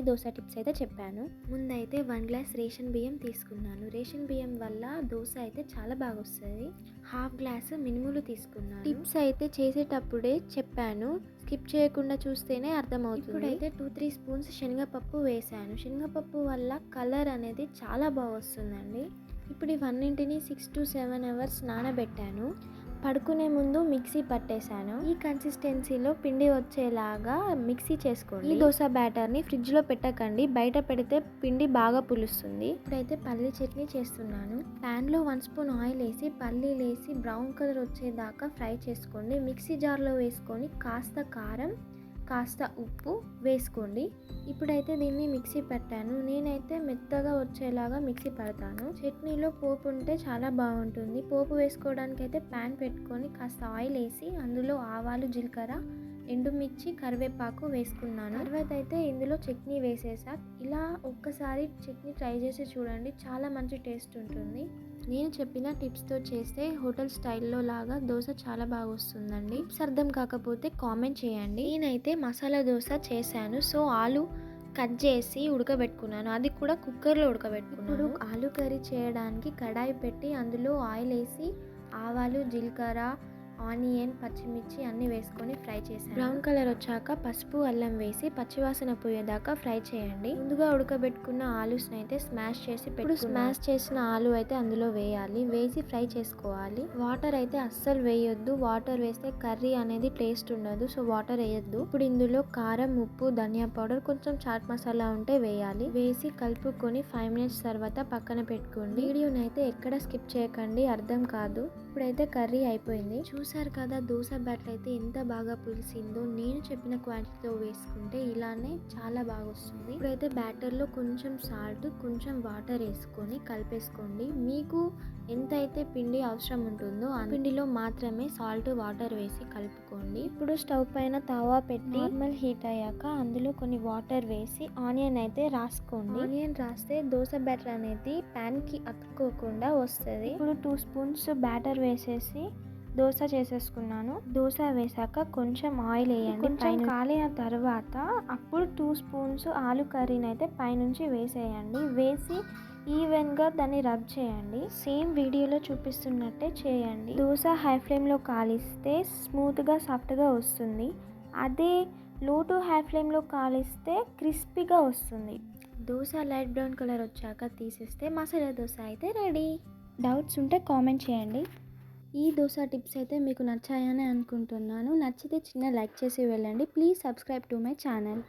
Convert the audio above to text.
Chutney dosa tips అయితే చెప్పాను. ముందైతే వన్ గ్లాస్ రేషన్ బియ్యం తీసుకున్నాను. రేషన్ బియ్యం వల్ల దోశ అయితే చాలా బాగా వస్తుంది హాఫ్ గ్లాస్ మినుములు తీసుకున్నాను. టిప్స్ అయితే చేసేటప్పుడే చెప్పాను. స్కిప్ చేయకుండా చూస్తేనే అర్థమవుతుంది. ఇప్పుడైతే టూ త్రీ స్పూన్స్ శనగపప్పు వేసాను. శనగపప్పు వల్ల కలర్ అనేది చాలా బాగా వస్తుందండి ఇప్పుడు ఇవన్నింటినీ సిక్స్ టు సెవెన్ అవర్స్ నానబెట్టాను. పడుకునే ముందు మిక్సీ పట్టేశాను. ఈ కన్సిస్టెన్సీలో పిండి వచ్చేలాగా మిక్సీ చేసుకోండి. ఈ దోశ బ్యాటర్ని ఫ్రిడ్జ్లో పెట్టకండి. బయట పెడితే పిండి బాగా పులుస్తుంది. ఇప్పుడైతే పల్లి చట్నీ చేస్తున్నాను. ప్యాన్లో వన్ స్పూన్ ఆయిల్ వేసి పల్లీలు వేసి బ్రౌన్ కలర్ వచ్చేదాకా ఫ్రై చేసుకోండి. మిక్సీ జార్లో వేసుకొని కాస్త కారం కాస్త ఉప్పు వేసుకోండి. ఇప్పుడైతే దీన్ని మిక్సీ పెట్టాను. నేనైతే మెత్తగా వచ్చేలాగా మిక్సీ పడతాను. చట్నీలో పోపు ఉంటే చాలా బాగుంటుంది. పోపు వేసుకోవడానికి అయితే ప్యాన్ పెట్టుకొని కాస్త ఆయిల్ వేసి అందులో ఆవాలు జీలకర్ర ఎండుమిర్చి కరివేపాకు వేసుకున్నాను. తర్వాత అయితే ఇందులో చట్నీ వేసేసా. ఇలా ఒక్కసారి చట్నీ ట్రై చేసి చూడండి. చాలా మంచి టేస్ట్ ఉంటుంది. నేను చెప్పిన టిప్స్తో చేస్తే హోటల్ స్టైల్లో లాగా దోశ చాలా బాగా వస్తుందండి టిప్స్ అర్థం కాకపోతే కామెంట్ చేయండి. నేనైతే మసాలా దోశ చేశాను. సో ఆలు కట్ చేసి ఉడకబెట్టుకున్నాను. అది కూడా కుక్కర్లో ఉడకబెట్టుకున్నాను. ఆలు కర్రీ చేయడానికి కడాయి పెట్టి అందులో ఆయిల్ వేసి ఆవాలు జీలకర్ర ఆనియన్ పచ్చిమిర్చి అన్నీ వేసుకొని ఫ్రై చేశాను. బ్రౌన్ కలర్ వచ్చాక పసుపు అల్లం వేసి పచ్చివాసన పోయేదాకా ఫ్రై చేయండి. ముందుగా ఉడకబెట్టుకున్న ఆలూస్ని అయితే స్మాష్ చేసి పెట్టు స్మాష్ చేసిన ఆలు అయితే అందులో వేయాలి. వేసి ఫ్రై చేసుకోవాలి. వాటర్ అయితే అస్సలు వేయొద్దు. వాటర్ వేస్తే కర్రీ అనేది టేస్ట్ ఉండదు సో వాటర్ వేయొద్దు. ఇప్పుడు ఇందులో కారం ఉప్పు ధనియా పౌడర్ కొంచెం చాట్ మసాలా ఉంటే వేయాలి. వేసి కలుపుకొని ఫైవ్ మినిట్స్ తర్వాత పక్కన పెట్టుకోండి. వీడియోని అయితే ఎక్కడ స్కిప్ చేయకండి అర్థం కాదు. ఇప్పుడైతే కర్రీ అయిపోయింది. చూసారు కదా దోశ బ్యాటర్ అయితే ఎంత బాగా పులిసిందో నేను చెప్పిన క్వాంటిటీతో వేసుకుంటే ఇలానే చాలా బాగా వస్తుంది ఇప్పుడైతే బ్యాటర్లో కొంచెం సాల్ట్ కొంచెం వాటర్ వేసుకొని కలిపేసుకోండి. మీకు ఎంత అయితే పిండి అవసరం ఉంటుందో ఆ పిండిలో మాత్రమే సాల్ట్ వాటర్ వేసి కలుపుకోండి. ఇప్పుడు స్టవ్ పైన తవా పెట్టి నార్మల్ హీట్ అయ్యాక అందులో కొన్ని వాటర్ వేసి ఆనియన్ అయితే రాసుకోండి. ఆనియన్ రాస్తే దోశ బ్యాటర్ అనేది ప్యాన్కి అతుక్కోకుండా వస్తుంది. ఇప్పుడు టూ స్పూన్స్ బ్యాటర్ వేసేసి దోశ చేసేసుకున్నాను. దోశ వేసాక కొంచెం ఆయిల్ వేయండి. కొంచెం కాలిన తర్వాత అప్పుడు టూ స్పూన్స్ ఆలు కర్రీని అయితే పైనుంచి వేసేయండి. వేసి ఈవెన్గా దాన్ని రబ్ చేయండి. సేమ్ వీడియోలో చూపిస్తున్నట్టే చేయండి. దోశ హై ఫ్లేమ్లో కాలిస్తే స్మూత్గా సాఫ్ట్గా వస్తుంది. అదే లో టు హై ఫ్లేమ్లో కాలిస్తే క్రిస్పీగా వస్తుంది. దోశ లైట్ బ్రౌన్ కలర్ వచ్చాక తీసేస్తే మసాలా దోశ అయితే రెడీ. డౌట్స్ ఉంటే కామెంట్ చేయండి. ఈ దోశ టిప్స్ అయితే మీకు నచ్చాయని అనుకుంటున్నాను. నచ్చితే చిన్న లైక్ చేసి వెళ్ళండి. Please subscribe to my channel.